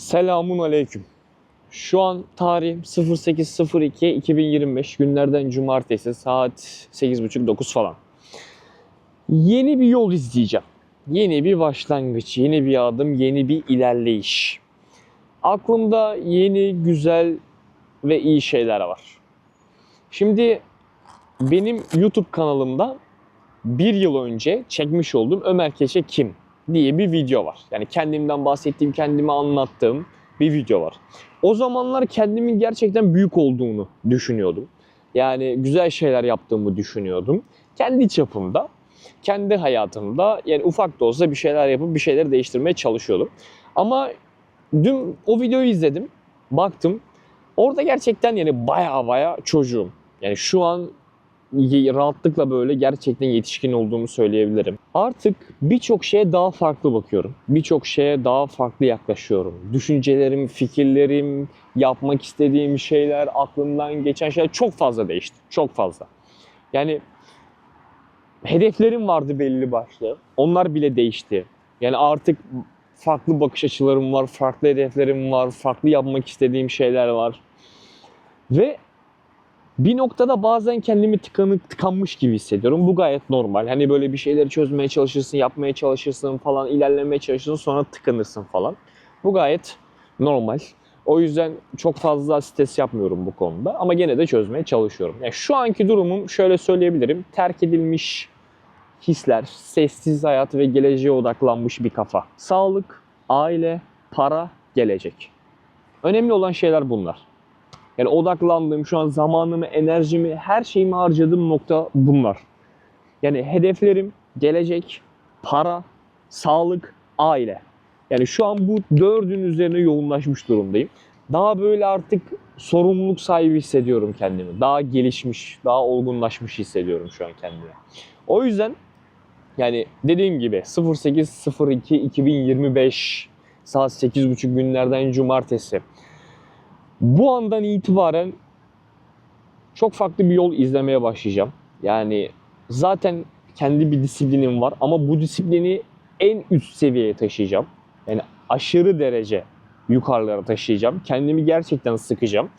Selamun aleyküm. Şu an tarih 08.02.2025 günlerden cumartesi saat 8.30-9 falan. Yeni bir yol izleyeceğim. Yeni bir başlangıç, yeni bir adım, yeni bir ilerleyiş. Aklımda yeni, güzel ve iyi şeyler var. Şimdi benim YouTube kanalımda bir yıl önce çekmiş olduğum Ömer Keşe kim diye bir video var. Yani kendimden bahsettiğim, kendime anlattığım bir video var. O zamanlar kendimin gerçekten büyük olduğunu düşünüyordum. Yani güzel şeyler yaptığımı düşünüyordum. Kendi çapımda, kendi hayatımda yani ufak da olsa bir şeyler yapıp bir şeyleri değiştirmeye çalışıyordum. Ama dün o videoyu izledim, baktım. Orada gerçekten yani baya baya çocuğum. Yani şu an rahatlıkla böyle gerçekten yetişkin olduğumu söyleyebilirim. Artık birçok şeye daha farklı bakıyorum. Birçok şeye daha farklı yaklaşıyorum. Düşüncelerim, fikirlerim, yapmak istediğim şeyler, aklımdan geçen şeyler çok fazla değişti. Çok fazla. Yani hedeflerim vardı belli başlı. Onlar bile değişti. Yani artık farklı bakış açılarım var, farklı hedeflerim var, farklı yapmak istediğim şeyler var. Ve bir noktada bazen kendimi tıkanık tıkanmış gibi hissediyorum. Bu gayet normal. Hani böyle bir şeyleri çözmeye çalışırsın, yapmaya çalışırsın falan, ilerlemeye çalışırsın sonra tıkanırsın falan. Bu gayet normal. O yüzden çok fazla stres yapmıyorum bu konuda ama gene de çözmeye çalışıyorum. Yani şu anki durumum şöyle söyleyebilirim. Terk edilmiş hisler, sessiz hayat ve geleceğe odaklanmış bir kafa. Sağlık, aile, para, gelecek. Önemli olan şeyler bunlar. Yani odaklandığım, şu an zamanımı, enerjimi, her şeyimi harcadığım nokta bunlar. Yani hedeflerim, gelecek, para, sağlık, aile. Yani şu an bu dördün üzerine yoğunlaşmış durumdayım. Daha böyle artık sorumluluk sahibi hissediyorum kendimi. Daha gelişmiş, daha olgunlaşmış hissediyorum şu an kendimi. O yüzden yani dediğim gibi 08.02.2025 saat 8.30 günlerden cumartesi. Bu andan itibaren çok farklı bir yol izlemeye başlayacağım. Yani zaten kendi bir disiplinim var ama bu disiplini en üst seviyeye taşıyacağım. Yani aşırı derece yukarılara taşıyacağım. Kendimi gerçekten sıkacağım.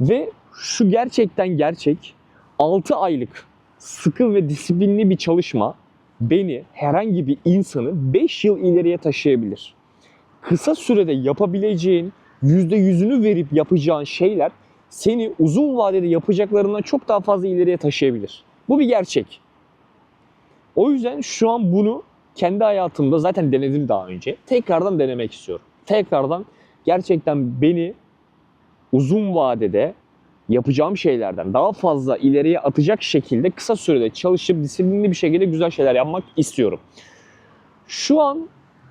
Ve şu gerçekten gerçek 6 aylık sıkı ve disiplinli bir çalışma beni herhangi bir insanı 5 yıl ileriye taşıyabilir. Kısa sürede yapabileceğin %100'ünü verip yapacağın şeyler seni uzun vadede yapacaklarından çok daha fazla ileriye taşıyabilir. Bu bir gerçek. O yüzden şu an bunu kendi hayatımda zaten denedim daha önce. Tekrardan denemek istiyorum. Tekrardan gerçekten beni uzun vadede yapacağım şeylerden daha fazla ileriye atacak şekilde kısa sürede çalışıp disiplinli bir şekilde güzel şeyler yapmak istiyorum. Şu an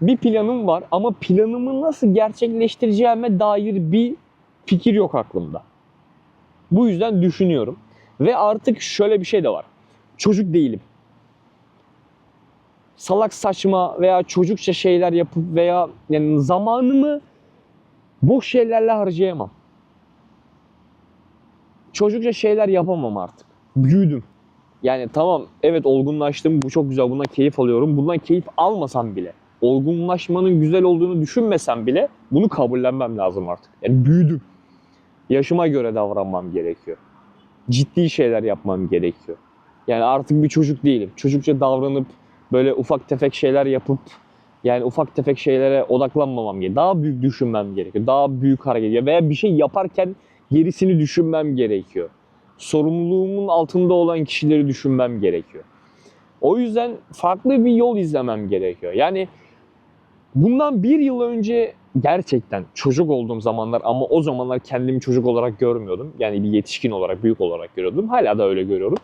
bir planım var ama planımı nasıl gerçekleştireceğime dair bir fikir yok aklımda. Bu yüzden düşünüyorum. Ve artık şöyle bir şey de var. Çocuk değilim. Salak saçma veya çocukça şeyler yapıp veya yani zamanımı boş şeylerle harcayamam. Çocukça şeyler yapamam artık. Büyüdüm. Yani tamam evet olgunlaştım. Bu çok güzel. Bundan keyif alıyorum. Bundan keyif almasam bile olgunlaşmanın güzel olduğunu düşünmesem bile bunu kabullenmem lazım artık. Yani büyüdüm. Yaşıma göre davranmam gerekiyor. Ciddi şeyler yapmam gerekiyor. Yani artık bir çocuk değilim. Çocukça davranıp böyle ufak tefek şeyler yapıp yani ufak tefek şeylere odaklanmamam gerekiyor. Daha büyük düşünmem gerekiyor. Daha büyük hareket ediyor. Veya bir şey yaparken gerisini düşünmem gerekiyor. Sorumluluğumun altında olan kişileri düşünmem gerekiyor. O yüzden farklı bir yol izlemem gerekiyor. Yani Bundan bir yıl önce gerçekten çocuk olduğum zamanlar ama o zamanlar kendimi çocuk olarak görmüyordum. Yani bir yetişkin olarak, büyük olarak görüyordum. Hala da öyle görüyorum.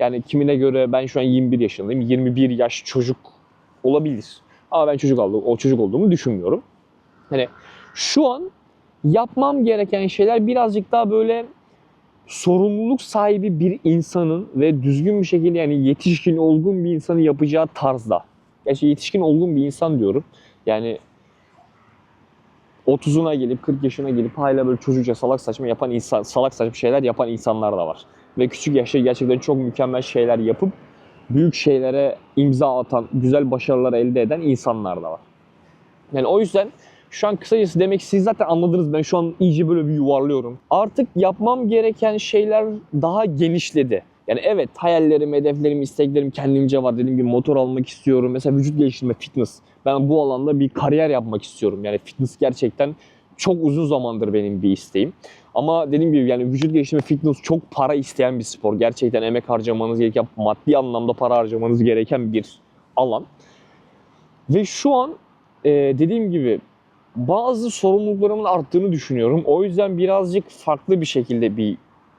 Yani kimine göre ben şu an 21 yaşındayım. 21 yaş çocuk olabilir. Ama ben çocuk olduğum, o çocuk olduğumu düşünmüyorum. Hani şu an yapmam gereken şeyler birazcık daha böyle sorumluluk sahibi bir insanın ve düzgün bir şekilde yani yetişkin, olgun bir insanın yapacağı tarzda. Gerçi yetişkin, olgun bir insan diyorum. Yani 30'una gelip 40 yaşına gelip hala böyle çocukça salak saçma yapan insan, salak saçma şeyler yapan insanlar da var. Ve küçük yaşta gerçekten çok mükemmel şeyler yapıp büyük şeylere imza atan, güzel başarılar elde eden insanlar da var. Yani o yüzden Şu an kısacası demek siz zaten anladınız. Ben şu an iyice böyle bir yuvarlıyorum. Artık yapmam gereken şeyler daha genişledi. Yani evet hayallerim, hedeflerim, isteklerim kendimce var. Dediğim gibi motor almak istiyorum. Mesela vücut geliştirme, fitness. Ben bu alanda bir kariyer yapmak istiyorum. Yani fitness gerçekten çok uzun zamandır benim bir isteğim. Ama dediğim gibi yani vücut geliştirme, fitness çok para isteyen bir spor. Gerçekten emek harcamanız gereken, maddi anlamda para harcamanız gereken bir alan. Ve şu an e, dediğim gibi bazı sorumluluklarımın arttığını düşünüyorum. O yüzden birazcık farklı bir şekilde bir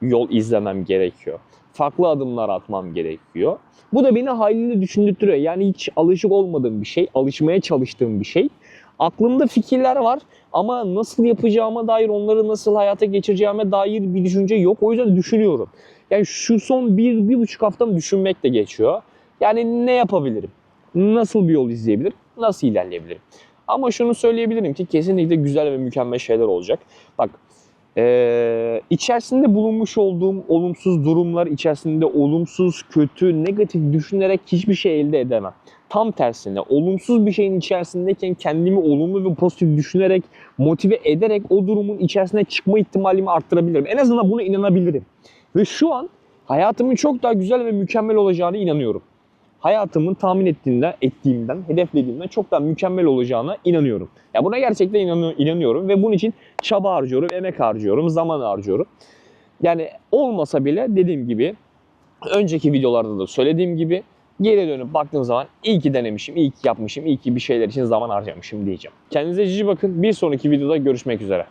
yol izlemem gerekiyor. Farklı adımlar atmam gerekiyor. Bu da beni haliyle düşündürtüyor. Yani hiç alışık olmadığım bir şey, alışmaya çalıştığım bir şey. Aklımda fikirler var ama nasıl yapacağıma dair, onları nasıl hayata geçireceğime dair bir düşünce yok. O yüzden düşünüyorum. Yani şu son bir, bir buçuk haftam düşünmekle geçiyor. Yani ne yapabilirim? Nasıl bir yol izleyebilirim? Nasıl ilerleyebilirim? Ama şunu söyleyebilirim ki kesinlikle güzel ve mükemmel şeyler olacak. Bak ee, içerisinde bulunmuş olduğum olumsuz durumlar içerisinde olumsuz, kötü, negatif düşünerek hiçbir şey elde edemem. Tam tersine olumsuz bir şeyin içerisindeyken kendimi olumlu ve pozitif düşünerek, motive ederek o durumun içerisine çıkma ihtimalimi arttırabilirim. En azından buna inanabilirim. Ve şu an hayatımın çok daha güzel ve mükemmel olacağına inanıyorum hayatımın tahmin ettiğimden, ettiğimden, hedeflediğimden çok daha mükemmel olacağına inanıyorum. Ya buna gerçekten inanı- inanıyorum ve bunun için çaba harcıyorum, emek harcıyorum, zaman harcıyorum. Yani olmasa bile dediğim gibi önceki videolarda da söylediğim gibi geri dönüp baktığım zaman iyi ki denemişim, iyi ki yapmışım, iyi ki bir şeyler için zaman harcamışım diyeceğim. Kendinize cici bakın. Bir sonraki videoda görüşmek üzere.